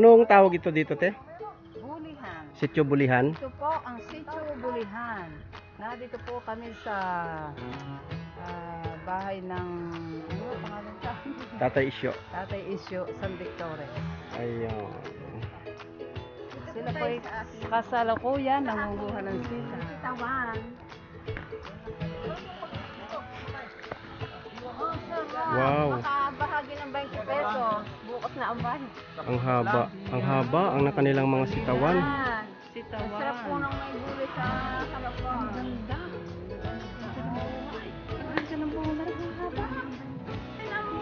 Anong tawag ito dito, te? Bulihan. Sityo Bulihan? Ito po ang Sitio Bulihan. Nandito po kami sa ah, bahay ng ano pangalan sa Tatay Isyo. Tatay Isyo San Victoria. Ayun. Sila po ay kasalukuyan nangunguha ng sila. Tawan. Wow. Makabahagi ng 20 pesos. Bukas na ang bahay. Ang haba. Ang haba ang na kanilang mga sitawan. Yan. Sitawan. sarap po ng may gulay sa harapan. Ang ganda. Ang ganda ng na ang haba. Tingnan mo.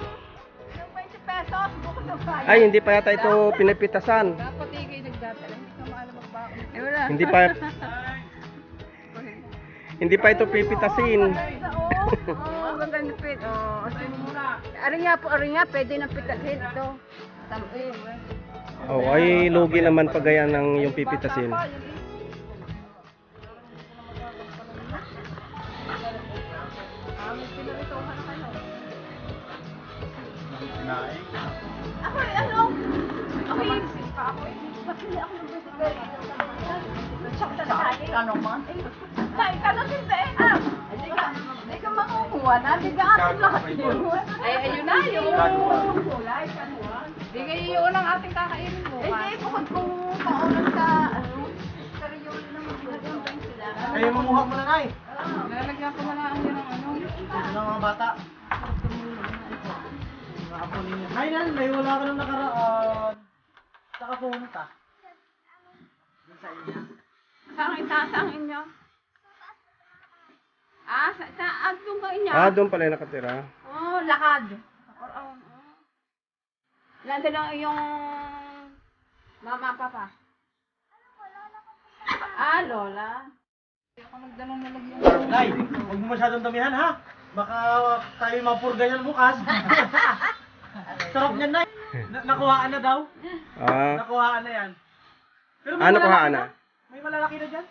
Yung 20 pesos, bukas na bahay. Ay, hindi pa yata ito pinipitasan. Dapat ikay nagdadala. Hindi ka maalam magbaon. Eh wala. Hindi pa Hindi pa ito pipitasin. Oo, oh, maganda pit. Oh, ari nga po, ari nga, pwede na pitasin ito. Tamin. Oh, ay lugi naman pag ganyan ng yung pipitasin. Ako eh, ano? Ako eh, ako eh. Tayo. Kano man? Ay, kano din ba eh? Ah, Hindi ka, hindi ka na. Hindi ka ating lahat yun. Ay, ayun na yung... Kulay, kanuha. Di kayo yun ang ating kakainin mo. Eh, di, bukod kung paulan sa, ano, sa Rioli naman, nag-umpay sila. Kayo mamuha mo na, Nay. Lalagyan ko na lang yun ng ano. Ito ng mga bata. Ay, Nan, may wala ka nung nakaraan. Saka pumunta. Sa inyo. Saan ita, saan inyo? Ah, sa, sa, ah, doon ka inyo? Ah, doon pala yung nakatira. Oh, lakad. Or, oh, oh. Nandun lang yung mama, papa. Ah, lola. Ako nagdala na lagyan. Nay, huwag mo masyadong damihan, ha? Baka tayo mapurga yan bukas. Sarap niyan, Nay. Na nakuhaan na daw. Ah, Nakuhaan na yan. Pero may ano malalaki kuhaan na? May malalaki na dyan.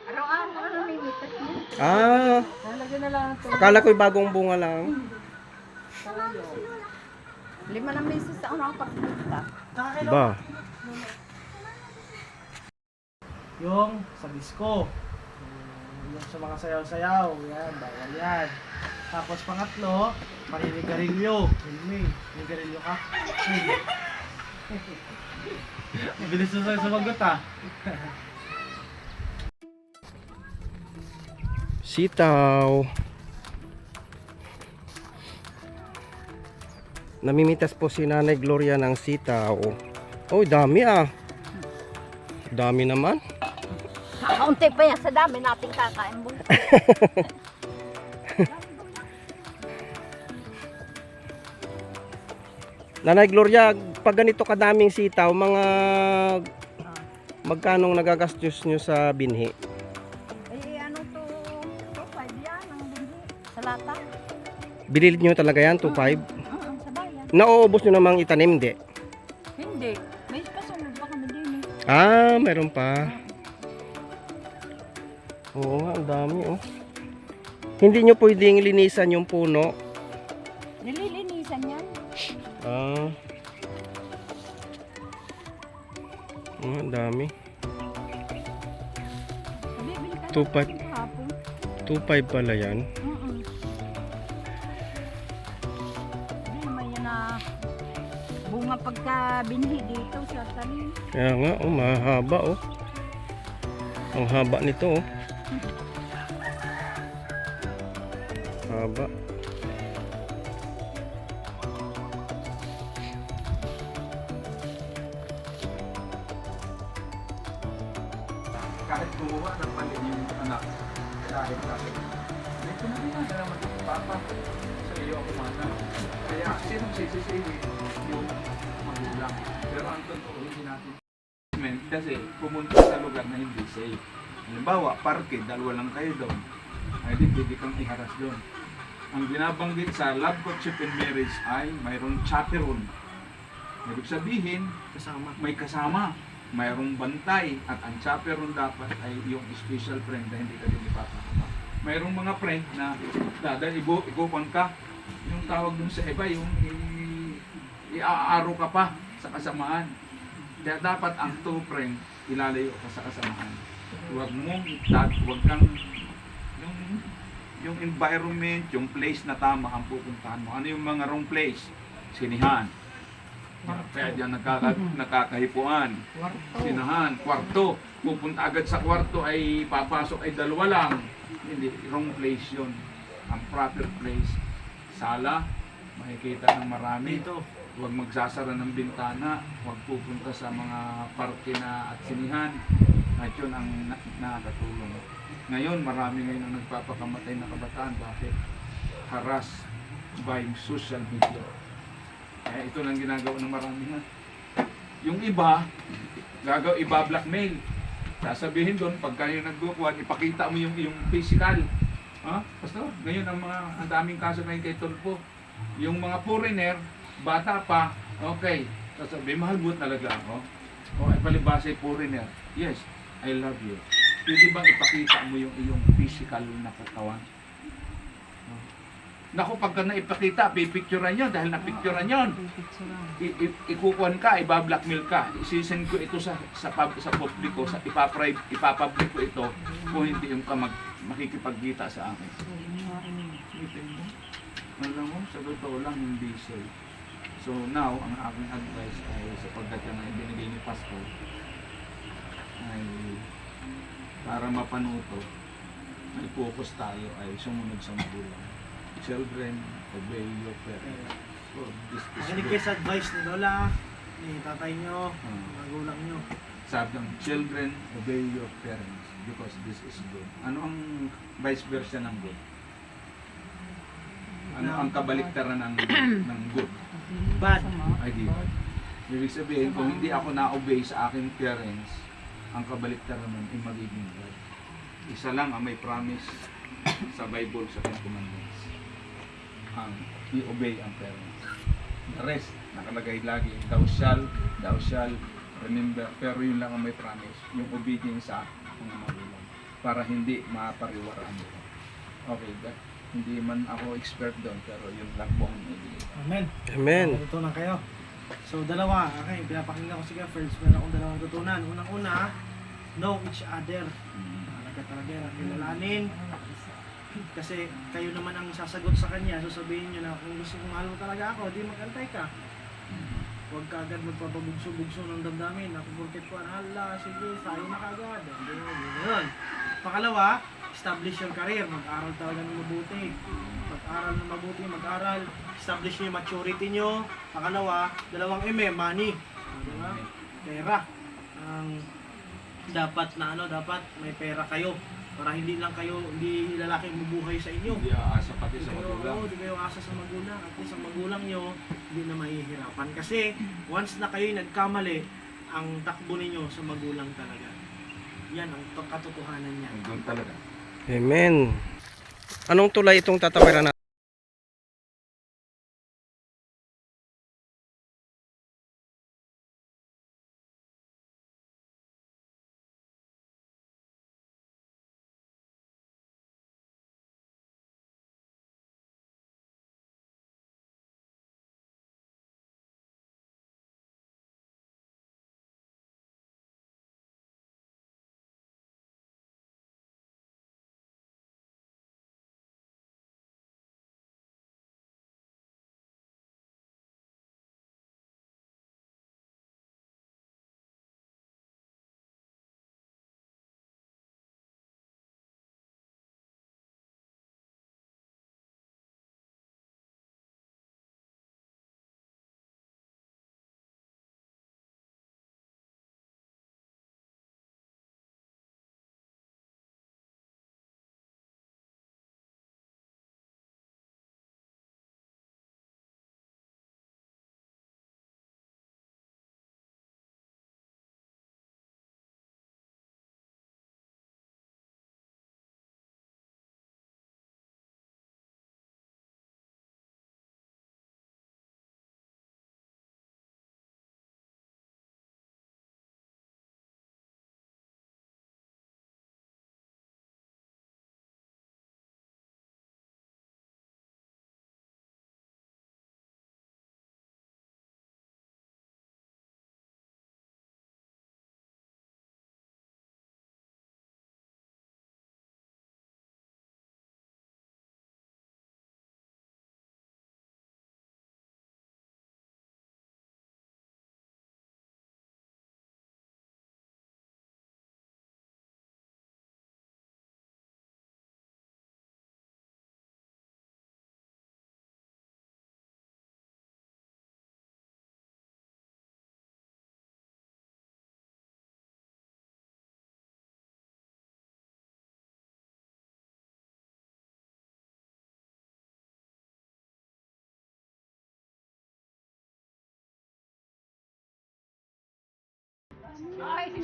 Araw-araw, ano may mitas mo? Ah, Lalagyan na lang ito. akala ko'y bagong bunga lang. Lima na meses sa unang pagpunta. Saka kailan? Ba, Yung sa disco. Yung sa mga sayaw-sayaw. Yan, bawal yan. Tapos pangatlo, maninigarilyo. Hilmi, ninigarilyo ka. Mabilis na sa'yo sumagot ah. sitaw. Namimitas po si Nanay Gloria ng sitaw. Oh, dami ah. Dami naman. Kaunti pa yan sa dami nating kakain mo. Nanay Gloria, pag ganito kadaming sitaw, mga magkanong nagagastos nyo sa binhi? Bilil nyo talaga yan, 2.5? Oo, sa bayan. Nauubos nyo namang itanim, di? Hindi. May kasunod pa kami din eh. Ah, meron pa. Oo nga, ang dami oh. Hindi nyo pwedeng linisan yung puno. Nililinisan yan. Ah. Oo, ang dami. Bibili ka Two five. ng hapon. 2.5 pala yan. Pagka binhi dito sa talim. Kaya nga, oh, mahaba oh. Ang haba nito oh. Haba. kahit gumawa ng mali yung anak dahil may kumain na naman yung papa sa iyo ako mana kaya sinong sisisiwi yung magulang pero ang totoo hindi natin kasi pumunta sa lugar na hindi safe. Halimbawa parke dalawa lang kayo doon. Ay di pwede kang iharas doon. Ang binabanggit sa love courtship and marriage ay mayroong chaperone ibig sabihin Kasama. may kasama, mayroong bantay, at ang chaperone dapat ay yung special friend na hindi ka din ipapakama. Mayroong mga friend na dadal ibo, ikupan ka, yung tawag dun sa iba, yung iaaro ka pa sa kasamaan. Kaya dapat ang two friend, ilalayo ka sa kasamahan. Huwag mong, dat, huwag kang, yung, yung environment, yung place na tama ang pupuntahan mo. Ano yung mga wrong place? Sinihan. Kaya diyan nakaka, nakakahipuan. Sinahan, kwarto. Pupunta agad sa kwarto ay papasok ay dalawa lang. Hindi, wrong place yun. Ang proper place, sala, makikita ng marami. Dito. Huwag magsasara ng bintana, huwag pupunta sa mga parke na at sinihan. At yun ang na- nakakatulong. Ngayon, marami ngayon ang nagpapakamatay na kabataan. Bakit? Harass by social media. Kaya ito lang ginagawa ng marami nga. Yung iba, gagaw iba blackmail. Sasabihin doon, pag kayo nagbukuhan, ipakita mo yung, yung physical. Ha? Basta, ngayon ang mga, ang daming kaso ngayon kay Tulpo. Yung mga foreigner, bata pa, okay. Sasabihin, mahal mo talaga ako. O, ay palibasa foreigner. Yes, I love you. Pwede bang ipakita mo yung iyong physical na katawan? Naku, pagka naipakita, pipicturean nyo dahil napicturean yun. I- i- ikukuhan ka, ibablackmail ka. Isisend ko ito sa sa pub, sa publiko, sa ipaprive, ipapublic ko ito kung hindi yung ka mag, makikipagkita sa akin. Alam mo, sa totoo lang, hindi safe. So now, ang aking advice ay sa pagdating na ibinigay ni Pastor ay para mapanuto, may focus tayo ay sumunod sa magulang. Children, obey your parents. For this is Makinig kayo sa advice ni Lola, ni tatay nyo, Hmm. magulang nyo. Sabi ng children, obey your parents because this is good. Ano ang vice versa ng good? Ano ang kabaliktaran ng, ng good? Bad. Ay di ba? Ibig sabihin, kung hindi ako na-obey sa aking parents, ang kabaliktaran nun ay magiging bad. Isa lang ang may promise sa Bible sa Ten Commandments. Ang i-obey ang parents. The rest, nakalagay lagi, thou shall, thou shall, remember, pero yun lang ang may promise, yung obedience sa mga magulang para hindi mapariwaraan mo. Okay, that, hindi man ako expert doon, pero yun lang po ang ibigay. Amen. Amen. Natutunan kayo. So, dalawa. Okay, pinapakinggan ko sige first. Meron akong dalawang tutunan. Unang-una, know each other. Mm. Talaga talaga yan. Kilalanin. Kasi kayo naman ang sasagot sa kanya. So sabihin nyo na kung gusto mong mahal mo talaga ako, di magantay ka. Huwag ka agad magpapabugso-bugso ng damdamin. Ako porket ko, hala, sige, tayo na kagad. Hindi ganun. Pangalawa, establish your career. Mag-aral talaga ng mabuti. Mag-aral ng mabuti, mag-aral. Establish yung maturity nyo. Pangalawa, dalawang M, money. Ah, di ba? Pera. Ang dapat na ano, dapat may pera kayo. Para hindi lang kayo, hindi lalaki ang mabuhay sa inyo. Hindi aasa pati sa magulang. oo, hindi kayo asa sa magulang. At least ang magulang nyo, hindi na mahihirapan. Kasi, once na kayo nagkamali, ang takbo ninyo sa magulang talaga. Yan ang to- katotohanan niya. Doon talaga. Amen. Anong tulay itong tatawiran natin?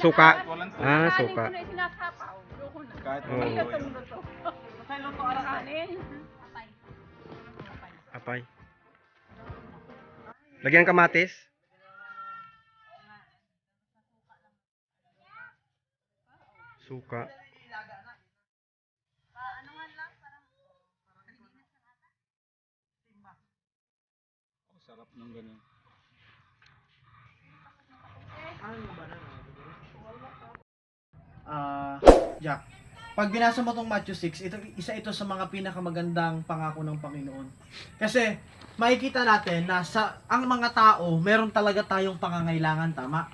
Suka. Ah, suka. Kahit Oo. Apay. Lagyan kamatis. Suka. Sarap ng ganun. Ah, Jack, pag binasa mo tong Matthew 6, ito isa ito sa mga pinakamagandang pangako ng Panginoon. Kasi makikita natin na sa ang mga tao, meron talaga tayong pangangailangan, tama?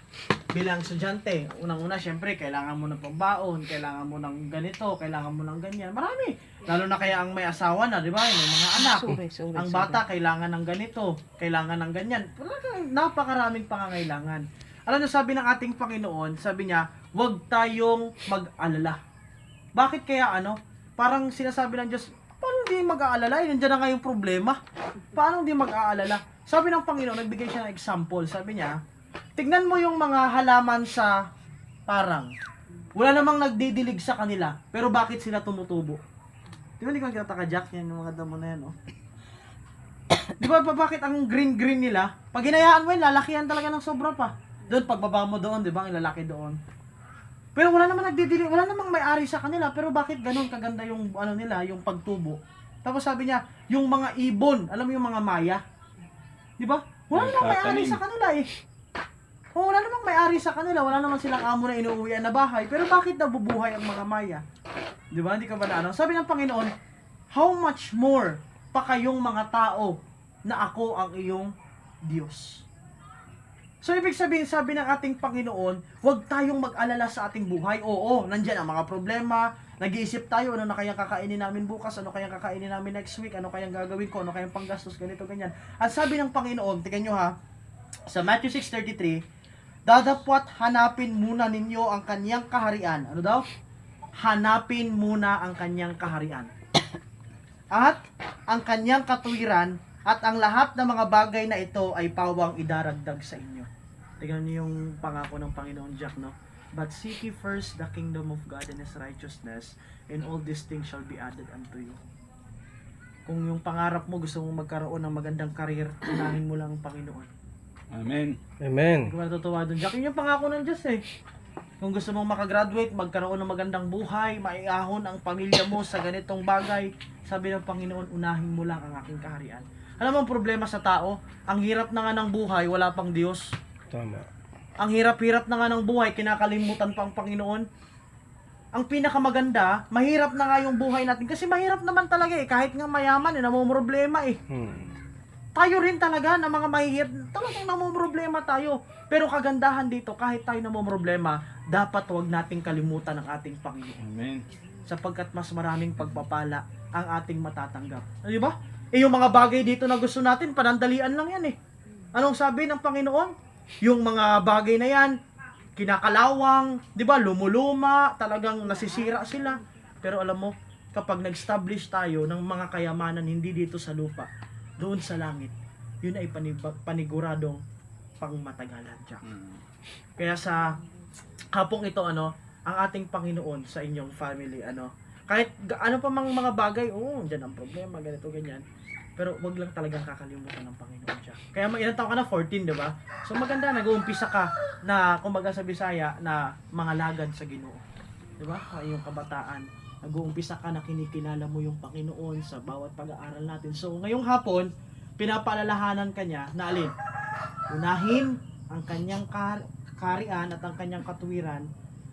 Bilang estudyante, unang-una syempre kailangan mo ng pambaon, kailangan mo ng ganito, kailangan mo ng ganyan. Marami. Lalo na kaya ang may asawa na, 'di ba? May mga anak. ang bata kailangan ng ganito, kailangan ng ganyan. Napakaraming pangangailangan. Alam niyo sabi ng ating Panginoon, sabi niya, huwag tayong mag-alala. Bakit kaya ano? Parang sinasabi ng Diyos, paano hindi mag-aalala? Eh, nandiyan na nga yung problema. Paano hindi mag-aalala? Sabi ng Panginoon, nagbigay siya ng example. Sabi niya, tignan mo yung mga halaman sa parang. Wala namang nagdidilig sa kanila, pero bakit sila tumutubo? Di ba hindi ko nagtataka, Jack? Yan yung mga damo na yan, oh. Di ba pa bakit ang green-green nila? Pag hinayaan mo yun, lalakihan talaga ng sobra pa. Doon, pagbaba mo doon, di ba, ang lalaki doon. Pero wala namang nagdidili, wala namang may-ari sa kanila, pero bakit ganun kaganda yung ano nila, yung pagtubo? Tapos sabi niya, yung mga ibon, alam mo yung mga maya? Di ba? Wala namang may-ari sa kanila eh. Oh, wala namang may-ari sa kanila, wala naman silang amo na inuuwian na bahay, pero bakit nabubuhay ang mga maya? Di ba? Hindi ka ba na ano? Sabi ng Panginoon, how much more pa kayong mga tao na ako ang iyong Diyos. So, ibig sabihin, sabi ng ating Panginoon, huwag tayong mag-alala sa ating buhay. Oo, nandyan ang mga problema. Nag-iisip tayo, ano na kayang kakainin namin bukas, ano kayang kakainin namin next week, ano kayang gagawin ko, ano kayang panggastos, ganito, ganyan. At sabi ng Panginoon, tingnan nyo ha, sa Matthew 6.33, Dadapwat hanapin muna ninyo ang kanyang kaharian. Ano daw? Hanapin muna ang kanyang kaharian. At ang kanyang katuwiran at ang lahat ng mga bagay na ito ay pawang idaragdag sa inyo. Tingnan niyo yung pangako ng Panginoon Jack, no? But seek ye first the kingdom of God and His righteousness, and all these things shall be added unto you. Kung yung pangarap mo, gusto mong magkaroon ng magandang karir, unahin mo lang ang Panginoon. Amen. Amen. Hindi ko natutuwa doon. Jack, yun yung pangako ng Diyos eh. Kung gusto mong makagraduate, magkaroon ng magandang buhay, maiahon ang pamilya mo sa ganitong bagay, sabi ng Panginoon, unahin mo lang ang aking kaharian. Alam mo ang problema sa tao? Ang hirap na nga ng buhay, wala pang Diyos. Tama. Ang hirap-hirap na nga ng buhay, kinakalimutan pa ang Panginoon. Ang pinakamaganda, mahirap na nga yung buhay natin. Kasi mahirap naman talaga eh. Kahit nga mayaman, eh, namumroblema eh Hmm. tayo rin talaga na mga mahihirap, talagang namumroblema tayo. Pero kagandahan dito, kahit tayo namumroblema, dapat huwag nating kalimutan ang ating Panginoon. Amen. Sapagkat mas maraming pagpapala ang ating matatanggap. Di ba? Eh yung mga bagay dito na gusto natin, panandalian lang yan eh. Anong sabi ng Panginoon? Yung mga bagay na yan, kinakalawang, di ba, lumuluma, talagang nasisira sila. Pero alam mo, kapag nag-establish tayo ng mga kayamanan hindi dito sa lupa, doon sa langit, yun ay panib- paniguradong pangmatagalan, Jack. Mm. Kaya sa hapong ito, ano, ang ating Panginoon sa inyong family, ano, kahit ano pa mang mga bagay, oo, oh, dyan ang problema, ganito, ganyan. Pero wag lang talagang kakalimutan ng Panginoon siya. Kaya ma- ilang taon ka na? 14, di ba? So maganda, nag-uumpisa ka na, kumbaga sa Bisaya, na mga lagad sa ginoo. Di ba? Sa iyong kabataan. Nag-uumpisa ka na kinikilala mo yung Panginoon sa bawat pag-aaral natin. So ngayong hapon, pinapaalalahanan ka niya na alin? Unahin ang kanyang kar- karian at ang kanyang katuwiran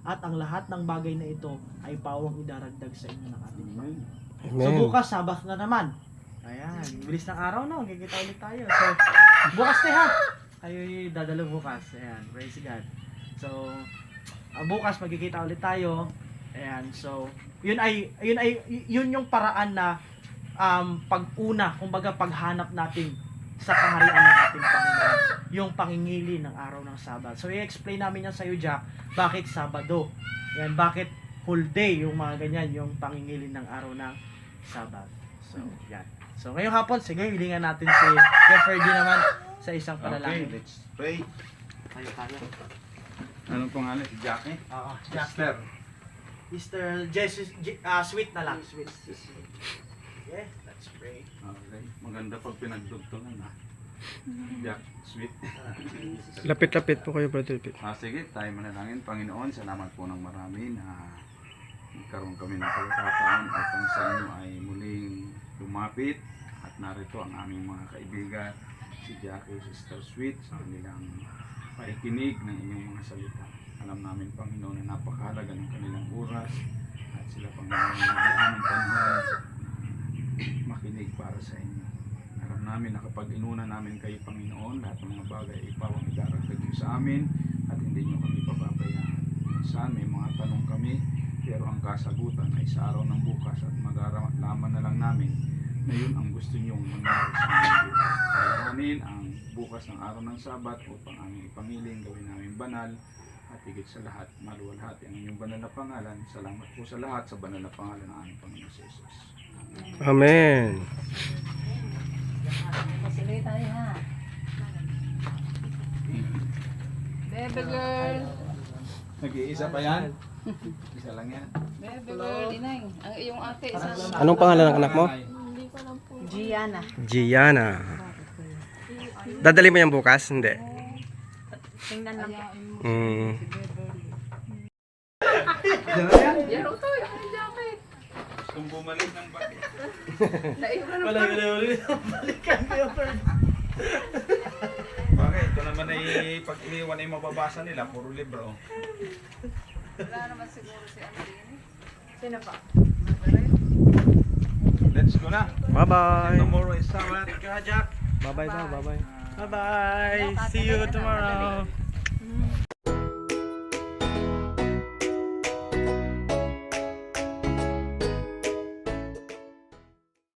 at ang lahat ng bagay na ito ay pawang idaragdag sa inyo ng ating Panginoon. So bukas, Sabbath na naman. Ayan, bilis ng araw na, magkikita ulit tayo. So, bukas tayo ha. Kayo dadalo bukas. Ayan, praise God. So, ah, bukas magkikita ulit tayo. Ayan, so, yun ay, yun ay, yun yung paraan na um, pag-una, kumbaga paghanap natin sa kaharian ng ating Panginoon. Yung pangingili ng araw ng Sabat. So, i-explain namin yan sa iyo, Jack, bakit Sabado. Yan, bakit whole day, yung mga ganyan, yung pangingili ng araw ng Sabat. So, yan. So, ngayong hapon, sige, hilingan natin si Kuya Ferdy naman sa isang Okay, panalangin. let's pray. Tayo tayo. Anong pangalan? Si Jackie? Oo, Esther. Mr. Jesus, J- ah, sweet na lang. Sweet. Yeah, that's great. Okay. Maganda pag pinagdugtungan ha. Jack, sweet. Lapit-lapit po kayo, Brother Pete. Ah, sige, tayo manalangin. Panginoon, salamat po ng marami na nagkaroon kami ng pagkakataon at ang sa inyo ay muling lumapit at narito ang aming mga kaibigan si Jackie, Sister Sweet sa kanilang paikinig ng inyong mga salita. Alam namin, Panginoon, na napakahalaga ng kanilang oras at sila, Panginoon, na aming panahon makinig para sa inyo. Alam namin na kapag inuna namin kayo, Panginoon, lahat ng mga bagay ay ipawang idaragdag sa amin at hindi niyo kami pababayaan. Minsan may mga tanong kami, pero ang kasagutan ay sa araw ng bukas at magaraman na lang namin na yun ang gusto niyong mangyari sa aming buhay. Ang bukas ng araw ng Sabat upang aming ipangiling gawin namin banal at higit sa lahat, maluwalhati ang inyong banal na pangalan. Salamat po sa lahat sa banal na pangalan ng aming Panginoon sa Jesus. Amen. Pasuloy tayo ha. Baby girl. Nag-iisa pa yan? Isa lang yan. Baby girl. Inay. Ang iyong ate. Isang Anong pangalan ng anak mo? Gianna. Gianna. Dadali mo yan bukas? Hindi. Tingnan lang. Mm. Yaro to. Yung jacket. Kung bumalik ng. Naiwan Wala, wala, wala. Balikan ko yung bird. Bakit? Ito naman ay pag iniwan ay mababasa nila, puro libro. Wala naman siguro si Andini. Sino pa? Let's go na. Bye-bye. Tomorrow is Sabbath. Thank you, Jack. Bye-bye daw, bye-bye. Bye-bye. See you tomorrow.